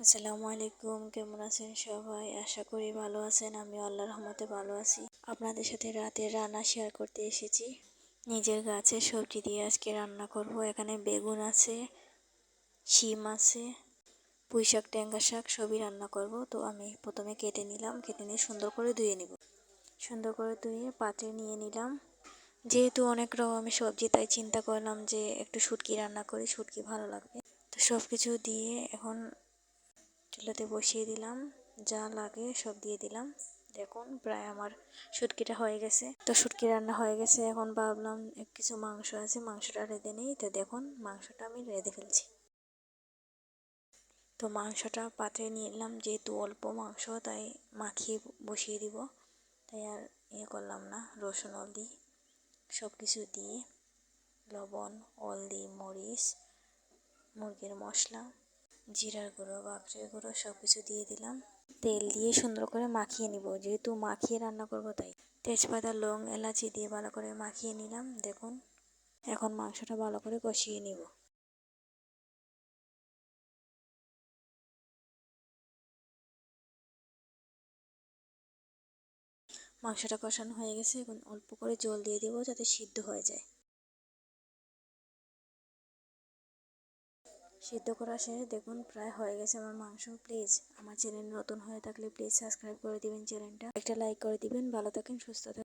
আসসালামু আলাইকুম, কেমন আছেন সবাই? আশা করি ভালো আছেন আমি আল্লাহর রহমতে ভালো আছি। আপনাদের সাথে রাতের রান্না শেয়ার করতে এসেছি। নিজের গাছের সবজি দিয়ে আজকে রান্না করব। এখানে বেগুন আছে, শিম আছে পুঁই শাক ট্যাঙ্গা শাক সবই রান্না করব। তো আমি প্রথমে কেটে নিলাম, কেটে নিয়ে সুন্দর করে ধুয়ে নিব। সুন্দর করে ধুয়ে পাত্রে নিয়ে নিলাম। যেহেতু অনেক রকমের সবজি, তাই চিন্তা করলাম যে একটু শুটকি রান্না করি, শুটকি ভালো লাগবে। তো সব কিছু দিয়ে এখন চুলাতে বসিয়ে দিলাম, যা লাগে সব দিয়ে দিলাম। দেখুন, প্রায় আমার শুটকিটা হয়ে গেছে। তো শুটকি রান্না হয়ে গেছে, এখন ভাবলাম কিছু মাংস আছে, মাংসটা রেঁধে নিই। তো দেখুন, মাংসটা আমি রেঁধে ফেলছি। তো মাংসটা পাত্রে নিয়ে নিলাম যেহেতু অল্প মাংস, তাই মাখিয়ে বসিয়ে দিব। তাই আর ইয়ে করলাম না, রসুন, হলদি সব কিছু দিয়ে, লবণ, হলদি, মরিচ, মুরগির মশলা। জিরার গুঁড়ো, বাকরের গুঁড়ো সব কিছু দিয়ে দিলাম। তেল দিয়ে সুন্দর করে মাখিয়ে নিব। যেহেতু মাখিয়ে রান্না করব তাই। তেজপাতা, লং, এলাচি দিয়ে ভালো করে মাখিয়ে নিলাম। দেখুন, এখন মাংসটা ভালো করে কষিয়ে নিব। মাংসটা কষানো হয়ে গেছে। এখন অল্প করে জল দিয়ে দেবো যাতে সিদ্ধ হয়ে যায়। সিদ্ধ করা শেষ দেখুন প্রায় হয়ে গেছে আমার মাংস। প্লিজ আমার চ্যানেল নতুন হয়ে থাকলে প্লিজ সাবস্ক্রাইব করে দিবেন চ্যানেলটা একটা লাইক করে দিবেন। ভালো থাকেন, সুস্থ থাকেন।